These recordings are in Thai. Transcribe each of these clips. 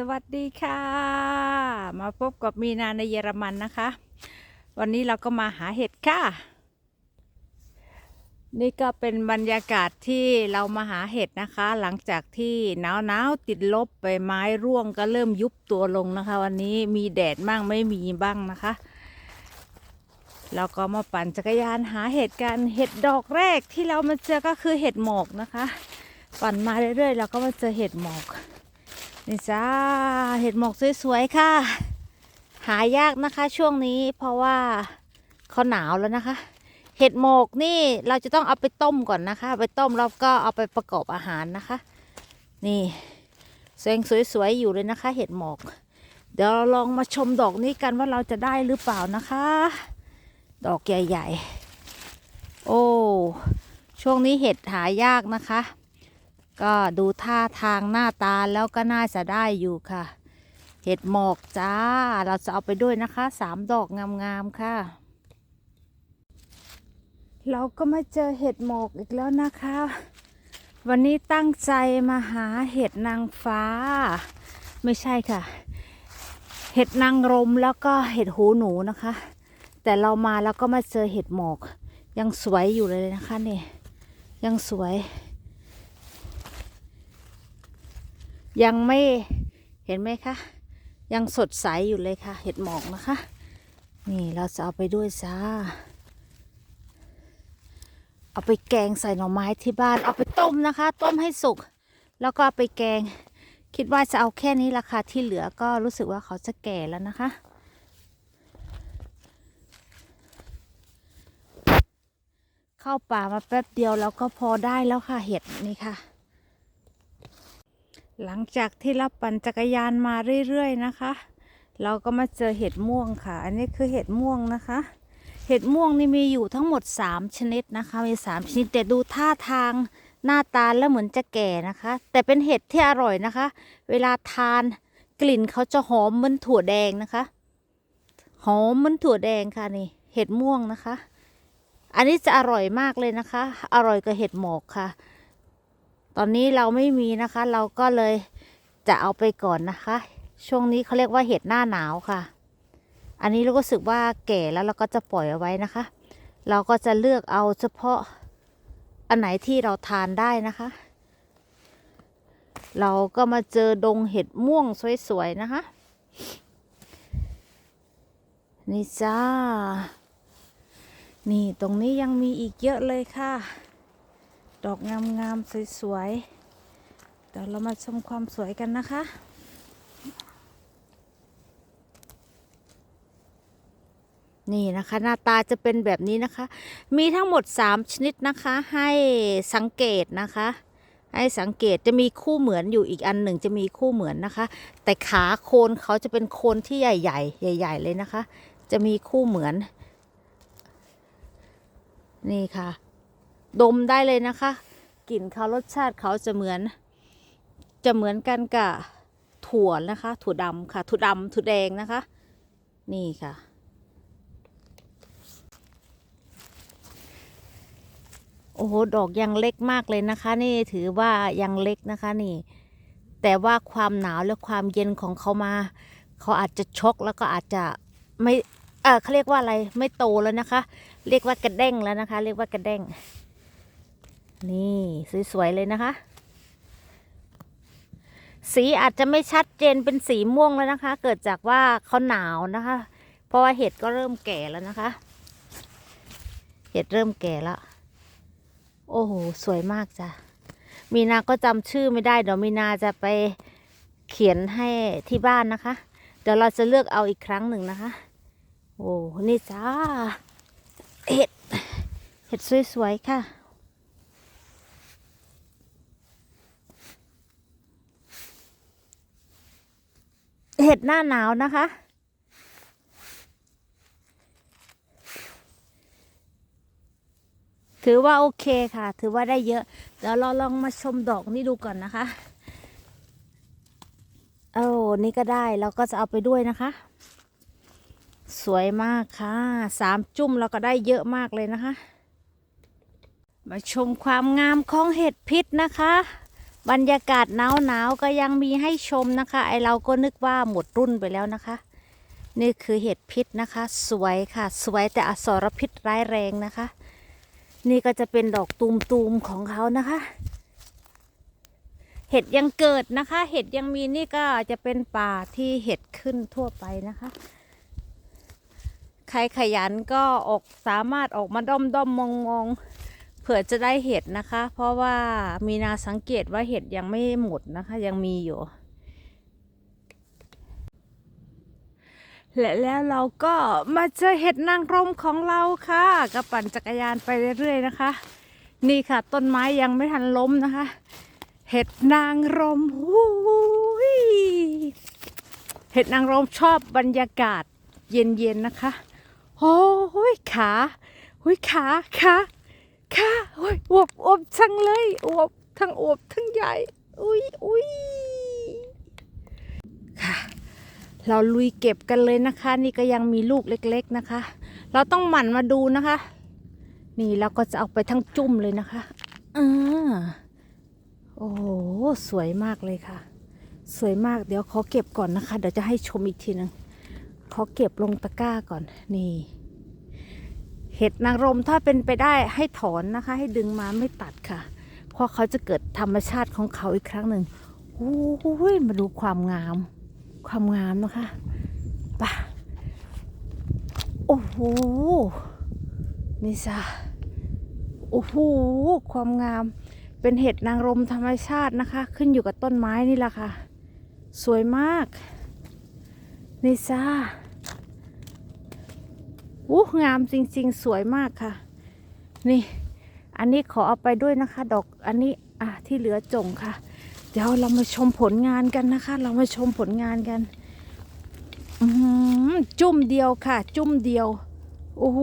สวัสดีค่ะ มาพบกับมีนาในเยอรมันนะคะ วันนี้เราก็มาหาเห็ดค่ะ นี่ก็เป็นบรรยากาศที่เรามาหาเห็ดนะคะ หลังจากที่หนาวหนาวๆติดลบใบไม้ร่วงก็เริ่มยุบตัวลงนะคะ วันนี้มีแดดบ้างไม่มีบ้างนะคะเราก็มาปั่นจักรยานหาเห็ดกันเห็ดดอกแรกที่เรามาเจอก็คือเห็ดหมอกนะคะ ปั่นมาเรื่อยๆเราก็มาเจอเห็ดหมอก นี่จ้าเห็ดหมอกสวยๆค่ะ หายากนะคะช่วงนี้เพราะว่าเขาหนาวแล้วนะคะ เห็ดหมกนี่เราจะต้องเอาไปต้มก่อนนะคะ ไปต้มแล้วก็เอาไปประกอบอาหารนะคะ นี่แสงสวยๆอยู่เลยนะคะ เห็ดหมอกเดี๋ยวเราลองมาชมดอกนี้กันว่าเราจะได้หรือเปล่านะคะ ดอกใหญ่ๆ โอ้ช่วงนี้เห็ดหายากนะคะ ก็ดูท่าทางหน้าตาแล้วก็น่าจะได้อยู่ค่ะ เห็ดหมอกจ้า เราจะเอาไปด้วยนะคะสามดอกงามๆค่ะ เราก็มาเจอเห็ดหมอกอีกแล้วนะคะ วันนี้ตั้งใจมาหาเห็ดนางฟ้า ไม่ใช่ค่ะ เห็ดนางรมแล้วก็เห็ดหูหนูนะคะ แต่เรามาแล้วก็มาเจอเห็ดหมอก ยังสวยอยู่เลยนะคะเนี่ยยังสวย ยังไม่เห็นไหมคะ ยังสดใสอยู่เลยค่ะ เห็ดหมอกนะคะ นี่เราจะเอาไปด้วยจ้า เอาไปแกงใส่หน่อไม้ที่บ้าน เอาไปต้มนะคะ ต้มให้สุก แล้วก็เอาไปแกง คิดว่าจะเอาแค่นี้ละค่ะที่เหลือก็รู้สึกว่าเขาจะแก่แล้วนะคะเข้าป่ามาแป๊บเดียวแล้วก็พอได้แล้วค่ะเห็ดนี่ค่ะ หลังจากที่เราปั่นจักรยานมาเรื่อยๆนะคะ เราก็มาเจอเห็ดม่วงค่ะ อันนี้คือเห็ดม่วงนะคะ เห็ดม่วงนี่มีอยู่ทั้งหมด 3 ชนิดนะคะ มี 3 ชนิดแต่ดูท่าทางหน้าตาแล้วเหมือนจะแก่นะคะ แต่เป็นเห็ดที่อร่อยนะคะ เวลาทานกลิ่นเขาจะหอมเหมือนถั่วแดงนะคะ หอมเหมือนถั่วแดงค่ะนี่ เห็ดม่วงนะคะ อันนี้จะอร่อยมากเลยนะคะ อร่อยกว่าเห็ดหมอกค่ะ ตอนนี้เราไม่มีนะคะ เราก็เลยจะเอาไปก่อนนะคะ ช่วงนี้เขาเรียกว่าเห็ดหน้าหนาวค่ะ อันนี้เราก็รู้สึกว่าแก่แล้วเราก็จะปล่อยเอาไว้นะคะ เราก็จะเลือกเอาเฉพาะอันไหนที่เราทานได้นะคะ เราก็มาเจอดงเห็ดม่วงสวยๆนะคะนี่จ้า นี่ตรงนี้ยังมีอีกเยอะเลยค่ะ ดอกงามๆสวยๆเดี๋ยวเรามาชมความสวยกันนะคะนี่นะคะหน้าตาจะเป็นแบบนี้นะคะ มีทั้งหมด 3 ชนิดนะคะให้สังเกตนะคะ ให้สังเกตจะมีคู่เหมือนอยู่อีกอันหนึ่งจะมีคู่เหมือนนะคะ แต่ขาโคนเขาจะเป็นโคนที่ใหญ่ๆ ใหญ่ ๆ เลยนะคะ จะมีคู่เหมือน นี่ค่ะ ดมได้เลยนะคะ กลิ่นเขารสชาติเขาจะเหมือน จะเหมือนกันกับถั่วนะคะ ถั่วดำค่ะ ถั่วดำถั่วแดงนะคะ นี่ค่ะ โอ้โห ดอกยังเล็กมากเลยนะคะ นี่ถือว่ายังเล็กนะคะนี่ แต่ว่าความหนาวและความเย็นของเขามา เขาอาจจะช็อกแล้วก็อาจจะไม่เออเขาเรียกว่าอะไร ไม่โตแล้วนะคะ เรียกว่ากระเด้งแล้วนะคะ เรียกว่ากระเด้ง นี่ สวย ๆ เลยนะคะ สีอาจจะไม่ชัดเจนเป็นสีม่วงแล้วนะคะ เกิดจากว่าเขาหนาวนะคะ เพราะว่าเห็ดก็เริ่มแก่แล้วนะคะ เห็ดเริ่มแก่แล้วโอ้โห สวยมากจ้ะ มีนาก็จำชื่อไม่ได้ เดี๋ยวมีนาจะไปเขียนให้ที่บ้านนะคะ เดี๋ยวเราจะเลือกเอาอีกครั้งหนึ่งนะคะ โอ้ นี่จ้า เห็ด เห็ดสวยๆค่ะ เห็ดหน้าหนาวนะคะ ถือว่าโอเคค่ะ ถือว่าได้เยอะ เดี๋ยวเราลองมาชมดอกนี้ดูก่อนนะคะโอ้นี่ก็ได้เราก็จะเอาไปด้วยนะคะ สวยมากค่ะ สามจุ่มเราก็ได้เยอะมากเลยนะคะ มาชมความงามของเห็ดพิษนะคะ บรรยากาศหนาวหนาวๆก็ยังมีให้ชมนะคะ ไอเราก็นึกว่าหมดรุ่นไปแล้วนะคะ นี่คือเห็ดพิษนะคะ สวยค่ะ สวยแต่อสรพิษร้ายแรงนะคะ นี่ก็จะเป็นดอกตูมๆของเขานะคะ เห็ดยังเกิดนะคะ เห็ดยังมีนี่ก็จะเป็นป่าที่เห็ดขึ้นทั่วไปนะคะ ใครขยันก็ออกสามารถออกมาด้อมด้อมมองมอง เผื่อจะได้เห็ดนะคะ เพราะว่ามีนาสังเกตว่าเห็ดยังไม่หมดนะคะ ยังมีอยู่ และแล้วเราก็มาเจอเห็ดนางรมของเราค่ะก็ปั่นจักรยานไปเรื่อยๆนะคะ นี่ค่ะ ต้นไม้ยังไม่ทันล้มนะคะ เห็ดนางรมหูยเห็ดนางรมชอบบรรยากาศเย็นๆนะคะโอ้ยขาหุยขาขา ขาโอ้ยอวบอวบจังเลยอวบทั้งอวบทั้งใหญ่ อุ้ยอุ้ยค่ะ เราลุยเก็บกันเลยนะคะ นี่ก็ยังมีลูกเล็ก ๆนะคะ เราต้องหมั่นมาดูนะคะ นี่เราก็จะเอาไปทั้งจุ่มเลยนะคะอ่าโอ้โหสวยมากเลยค่ะ สวยมากเดี๋ยวขอเก็บก่อนนะคะ เดี๋ยวจะให้ชมอีกทีหนึงขอเก็บลงตะกร้าก่อนนี่ เห็ดนางรมถ้าเป็นไปได้ให้ถอนนะคะ ให้ดึงมาไม่ตัดค่ะ เพราะเขาจะเกิดธรรมชาติของเขาอีกครั้งหนึ่งโอ้ยมาดูความงาม ความงามนะคะไป่ะโอ้โหนี่จ้ะโอ้โหความงามเป็นเห็ดนางรมธรรมชาตินะคะ ขึ้นอยู่กับต้นไม้นี่แหละค่ะ สวยมากนี่จ้า อู้งามจริง ๆ สวยมากค่ะ นี่ อันนี้ขอเอาไปด้วยนะคะ ดอกอันนี้อะที่เหลือจงค่ะ เดี๋ยวเรามาชมผลงานกันนะคะ เรามาชมผลงานกันจุ่มเดียวค่ะ จุ่มเดียวโอ้โห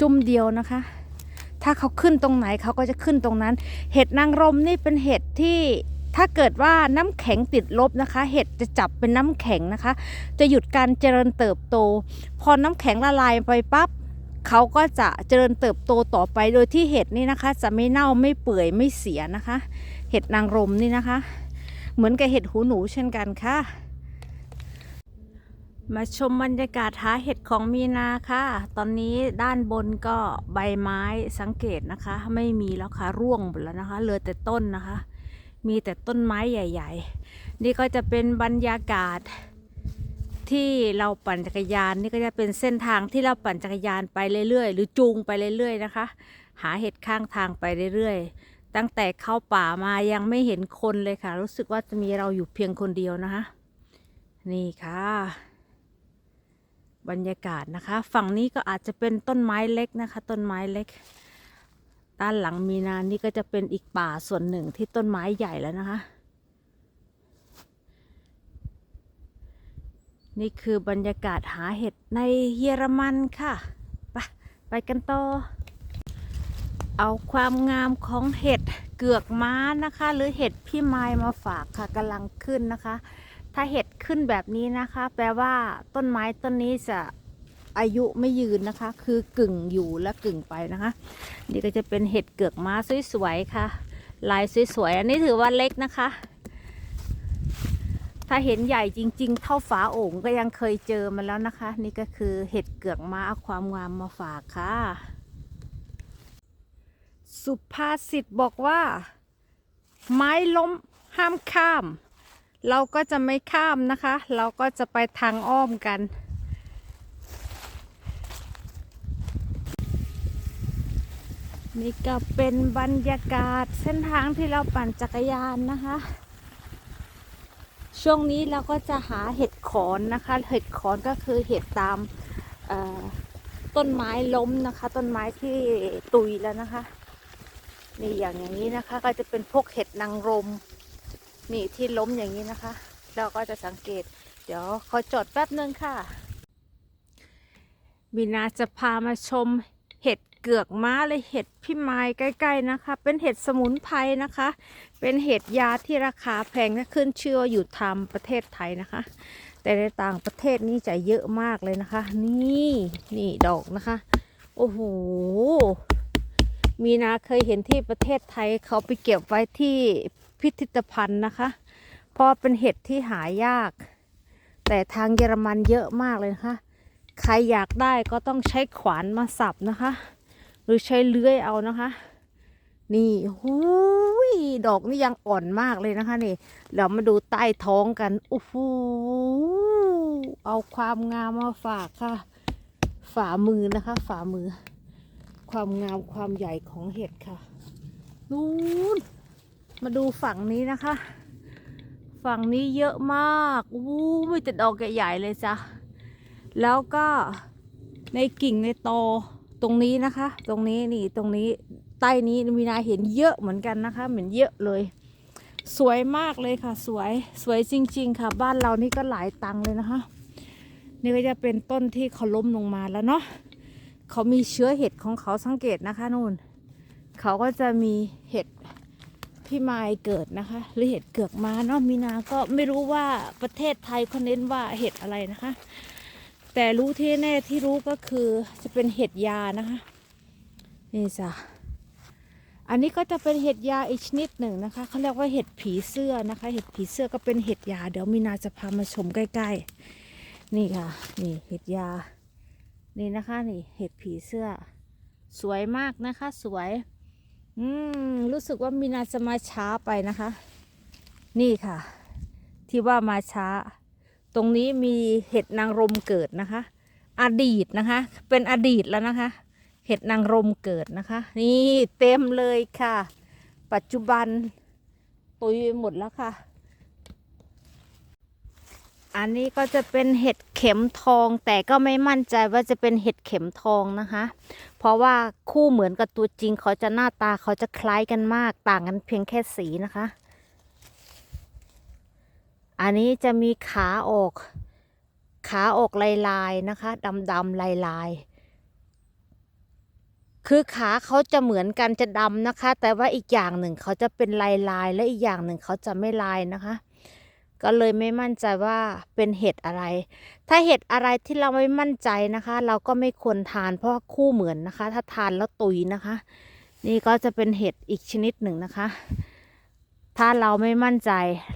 จุ่มเดียวนะคะ ถ้าเขาขึ้นตรงไหนเขาก็จะขึ้นตรงนั้น เห็ดนางรมนี่เป็นเห็ดที่ ถ้าเกิดว่าน้ำแข็งติดลบนะคะ เห็ดจะจับเป็นน้ำแข็งนะคะ จะหยุดการเจริญเติบโต พอน้ำแข็งละลายไปปั๊บเขาก็จะเจริญเติบโตต่อไปโดยที่เห็ดนี่นะคะ จะไม่เน่าไม่เปื่อยไม่เสียนะคะ เห็ดนางรมนี่นะคะ เหมือนกับเห็ดหูหนูเช่นกันค่ะ มาชมบรรยากาศหาเห็ดของมีนาค่ะ ตอนนี้ด้านบนก็ใบไม้สังเกตนะคะ ไม่มีแล้วค่ะร่วงหมดแล้วนะคะเหลือแต่ต้นนะคะ มีแต่ต้นไม้ใหญ่ ๆ นี่ก็จะเป็นบรรยากาศที่เราปั่นจักรยานนี่ก็จะเป็นเส้นทางที่เราปั่นจักรยานไปเรื่อยๆ หรือจูงไปเรื่อยๆนะคะ หาเห็ดข้างทางไปเรื่อยๆ ตั้งแต่เข้าป่ามายังไม่เห็นคนเลยค่ะ รู้สึกว่าจะมีเราอยู่เพียงคนเดียวนะคะ นี่ค่ะ บรรยากาศนะคะ ฝั่งนี้ก็อาจจะเป็นต้นไม้เล็กนะคะ ต้นไม้เล็ก ด้านหลังมีนานี่ก็จะเป็นอีกป่าส่วนหนึ่งที่ต้นไม้ใหญ่แล้วนะคะ นี่คือบรรยากาศหาเห็ดในเยอรมันค่ะ ไปไปกันต่อ เอาความงามของเห็ดเกือกม้านะคะ หรือเห็ดพี่ไม้มาฝากค่ะกำลังขึ้นนะคะ ถ้าเห็ดขึ้นแบบนี้นะคะ แปลว่าต้นไม้ต้นนี้จะ อายุไม่ยืนนะคะ คือกึ่งอยู่และกึ่งไปนะคะ นี่ก็จะเป็นเห็ดเกือกม้าสวยๆค่ะ ลายสวยๆอันนี้ถือว่าเล็กนะคะ ถ้าเห็นใหญ่จริง ๆ เท่าฝาโอ่งก็ยังเคยเจอมาแล้วนะคะ นี่ก็คือเห็ดเกือกม้าเอาความงามมาฝากค่ะ สุภาษิตบอกว่า ไม้ล้มห้ามข้าม เราก็จะไม่ข้ามนะคะ เราก็จะไปทางอ้อมกัน นี่ก็เป็นบรรยากาศเส้นทางที่เราปั่นจักรยานนะคะ ช่วงนี้เราก็จะหาเห็ดขอนนะคะ เห็ดขอนก็คือเห็ดตามต้นไม้ล้มนะคะ ต้นไม้ที่ตุยแล้วนะคะ นี่อย่างอย่างนี้นะคะ ก็จะเป็นพวกเห็ดนางรมนี่ที่ล้มอย่างนี้นะคะ เราก็จะสังเกต เดี๋ยวขอจอดแป๊บนึงค่ะบินาจะพามาชม เกือกม้าเลยเห็ดพี่ไม้ใกล้ ๆนะคะ เป็นเห็ดสมุนไพรนะคะ เป็นเห็ดยาที่ราคาแพงและขึ้นเชื่ออยู่ทำประเทศไทยนะคะ แต่ในต่างประเทศนี่จะเยอะมากเลยนะคะ นี่นี่ดอกนะคะ โอ้โหมีนาเคยเห็นที่ประเทศไทยเขาไปเก็บไว้ที่พิพิธภัณฑ์นะคะ เพราะเป็นเห็ดที่หายาก แต่ทางเยอรมันเยอะมากเลยนะคะ ใครอยากได้ก็ต้องใช้ขวานมาสับนะคะ รือใช้เลื้อยเอานะคะ นี่หูยดอกนี่ยังอ่อนมากเลยนะคะนี่เรามาดูใต้ท้องกันโอ้โหเอาความงามมาฝากค่ะ ฝ่ามือนะคะ ฝ่ามือ ความงามความใหญ่ของเห็ดค่ะนู้นมาดูฝั่งนี้นะคะ ฝั่งนี้เยอะมากอู้มีแต่ดอกใหญ่ๆเลยจ้ะแล้วก็ในกิ่งในตอ ตรงนี้นะคะ ตรงนี้นี่ตรงนี้ใต้นี้มีนาเห็นเยอะเหมือนกันนะคะ เหมือนเยอะเลย สวยมากเลยค่ะ สวยสวยจริง ๆ ค่ะ บ้านเรานี่ก็หลายตังเลยนะคะ นี่ก็จะเป็นต้นที่เขาล้มลงมาแล้วเนาะเขามีเชื้อเห็ดของเขาสังเกตนะคะนู่นเขาก็จะมีเห็ดพี่ไม้เกิดนะคะ หรือเห็ดเกือกมาเนาะมีนาก็ไม่รู้ว่าประเทศไทยเขาเน้นว่าเห็ดอะไรนะคะ แต่รู้ที่แน่ที่รู้ก็คือจะเป็นเห็ดยานะคะ นี่จ้ะอันนี้ก็จะเป็นเห็ดยาอีกชนิดหนึ่งนะคะเขาเรียกว่าเห็ดผีเสื้อนะคะ เห็ดผีเสื้อก็เป็นเห็ดยา เดี๋ยวมีนาจะพามาชมใกล้ๆ นี่ค่ะ นี่เห็ดยา นี่นะคะ นี่เห็ดผีเสื้อ สวยมากนะคะ สวย อืมรู้สึกว่ามีนาจะมาช้าไปนะคะ นี่ค่ะ ที่ว่ามาช้า ตรงนี้มีเห็ดนางรมเกิดนะคะ อดีตนะคะ เป็นอดีตแล้วนะคะ เห็ดนางรมเกิดนะคะ นี่เต็มเลยค่ะ ปัจจุบันตุยหมดแล้วค่ะ อันนี้ก็จะเป็นเห็ดเข็มทอง แต่ก็ไม่มั่นใจว่าจะเป็นเห็ดเข็มทองนะคะ เพราะว่าคู่เหมือนกับตัวจริงเขาจะหน้าตาเขาจะคล้ายกันมาก ต่างกันเพียงแค่สีนะคะ อันนี้จะมีขาออก ขาออกลายลายๆนะคะดำดำๆลายลายๆคือขาเขาจะเหมือนกันจะดำนะคะ แต่ว่าอีกอย่างหนึ่งเขาจะเป็นลายลายๆและอีกอย่างหนึ่งเขาจะไม่ลายนะคะ ก็เลยไม่มั่นใจว่าเป็นเห็ดอะไร ถ้าเห็ดอะไรที่เราไม่มั่นใจนะคะ เราก็ไม่ควรทานเพราะคู่เหมือนนะคะ ถ้าทานแล้วตุยนะคะ นี่ก็จะเป็นเห็ดอีกชนิดหนึ่งนะคะ ถ้าเราไม่มั่นใจ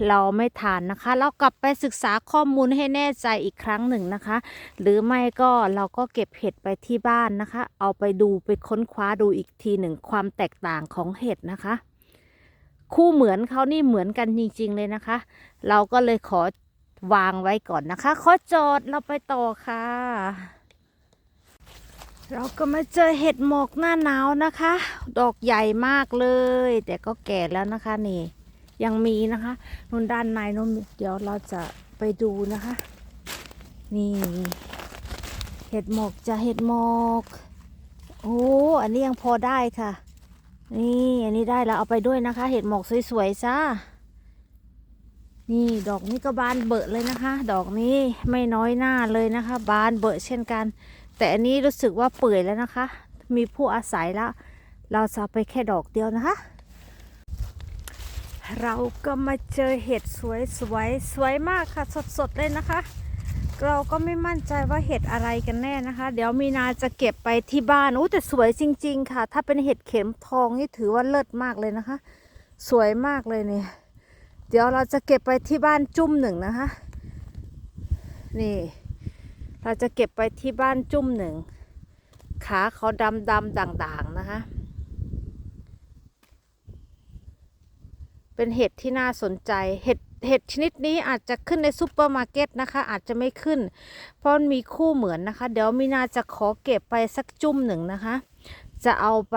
เราไม่ทานนะคะ เรากลับไปศึกษาข้อมูลให้แน่ใจอีกครั้งหนึ่งนะคะ หรือไม่ก็เราก็เก็บเห็ดไปที่บ้านนะคะ เอาไปดูไปค้นคว้าดูอีกทีหนึ่งความแตกต่างของเห็ดนะคะ คู่เหมือนเขานี่เหมือนกันจริง ๆ เลยนะคะ เราก็เลยขอวางไว้ก่อนนะคะ ขอจอดเราไปต่อค่ะ เราก็มาเจอเห็ดหมอกหน้าหนาวนะคะ ดอกใหญ่มากเลย แต่ก็แก่แล้วนะคะนี่ ยังมีนะคะนู่นด้านในนู่นเดี๋ยวเราจะไปดูนะคะ นี่ เห็ดหมกจะเห็ดหมกโอ้อันนี้ยังพอได้ค่ะ นี่อันนี้ได้แล้วเอาไปด้วยนะคะ เห็ดหมกสวยๆจ้านี่ดอกนี้ก็บานเบอะเลยนะคะ ดอกนี้ไม่น้อยหน้าเลยนะคะ บานเบอะเช่นกัน แต่อันนี้รู้สึกว่าเปื่อยแล้วนะคะ มีผู้อาศัยแล้ว เราจะไปแค่ดอกเดียวนะคะ เราก็มาเจอเห็ดสวยสวยสวยมากค่ะสดๆเลยนะคะ เราก็ไม่มั่นใจว่าเห็ดอะไรกันแน่นะคะ เดี๋ยวมีนาจะเก็บไปที่บ้านอู้แต่สวยจริง ๆ ค่ะ ถ้าเป็นเห็ดเข็มทองนี่ถือว่าเลิศมากเลยนะคะ สวยมากเลยเนี่ยเดี๋ยวเราจะเก็บไปที่บ้านจุ่มหนึ่งนะคะ นี่ เราจะเก็บไปที่บ้านจุ่มหนึ่งขาเขาดำดำด่างๆนะคะ เป็นเห็ดที่น่าสนใจ เห็ดเห็ดชนิดนี้อาจจะขึ้นในซูเปอร์มาร์เก็ตนะคะ อาจจะไม่ขึ้น เพราะมีคู่เหมือนนะคะ เดี๋ยวมีนาจะขอเก็บไปสักจุ่มหนึ่งนะคะ จะเอาไป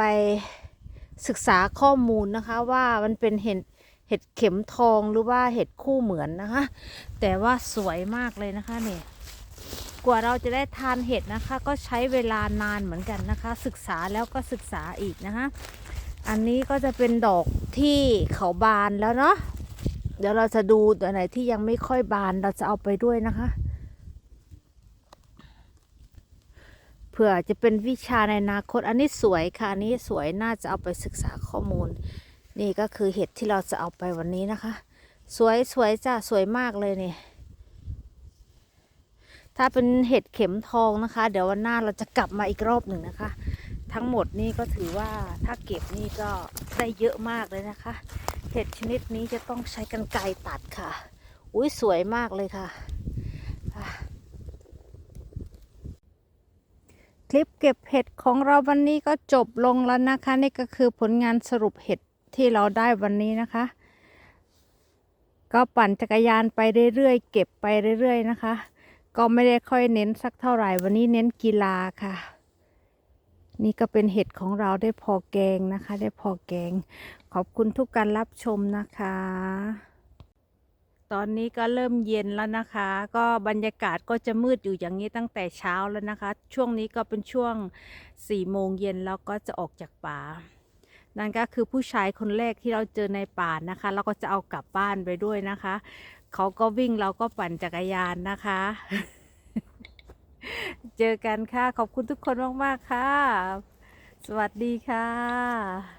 ศึกษาข้อมูลนะคะว่ามันเป็นเห็ดเห็ดเข็มทองหรือว่าเห็ดคู่เหมือนนะคะ แต่ว่าสวยมากเลยนะคะเนี่ยกว่าเราจะได้ทานเห็ดนะคะ ก็ใช้เวลานานเหมือนกันนะคะ ศึกษาแล้วก็ศึกษาอีกนะคะ อันนี้ก็จะเป็นดอกที่เขาบานแล้วเนาะ เดี๋ยวเราจะดูตัวไหนที่ยังไม่ค่อยบานเราจะเอาไปด้วยนะคะ เผื่อจะเป็นวิชาในอนาคต อันนี้สวยค่ะ อันนี้สวยน่าจะเอาไปศึกษาข้อมูล นี่ก็คือเห็ดที่เราจะเอาไปวันนี้นะคะ สวยสวยจ้ะสวยมากเลยเนี่ยถ้าเป็นเห็ดเข็มทองนะคะ เดี๋ยววันหน้าเราจะกลับมาอีกรอบหนึ่งนะคะ ทั้งหมดนี่ก็ถือว่าถ้าเก็บนี่ก็ได้เยอะมากเลยนะคะ เห็ดชนิดนี้จะต้องใช้กันไกรตัดค่ะ อุ้ยสวยมากเลยค่ะอะคลิปเก็บเห็ดของเราวันนี้ก็จบลงแล้วนะคะ นี่ก็คือผลงานสรุปเห็ดที่เราได้วันนี้นะคะ ก็ปั่นจักรยานไปเรื่อยๆเก็บไปเรื่อยๆนะคะ ก็ไม่ได้ค่อยเน้นสักเท่าไหร่วันนี้เน้นกีฬาค่ะ นี่ก็เป็นเห็ดของเราได้พอแกงนะคะ ได้พอแกง ขอบคุณทุกการรับชมนะคะ ตอนนี้ก็เริ่มเย็นแล้วนะคะ ก็บรรยากาศก็จะมืดอยู่อย่างนี้ตั้งแต่เช้าแล้วนะคะ ช่วงนี้ก็เป็นช่วง4ี่โมงเย็นแล้วก็จะออกจากป่า นั่นก็คือผู้ชายคนแรกที่เราเจอในป่านะคะ เราก็จะเอากลับบ้านไปด้วยนะคะ เขาก็วิ่งเราก็ปั่นจักรยานนะคะ เจอกันค่ะ ขอบคุณทุกคนมาก ๆ ค่ะ สวัสดีค่ะ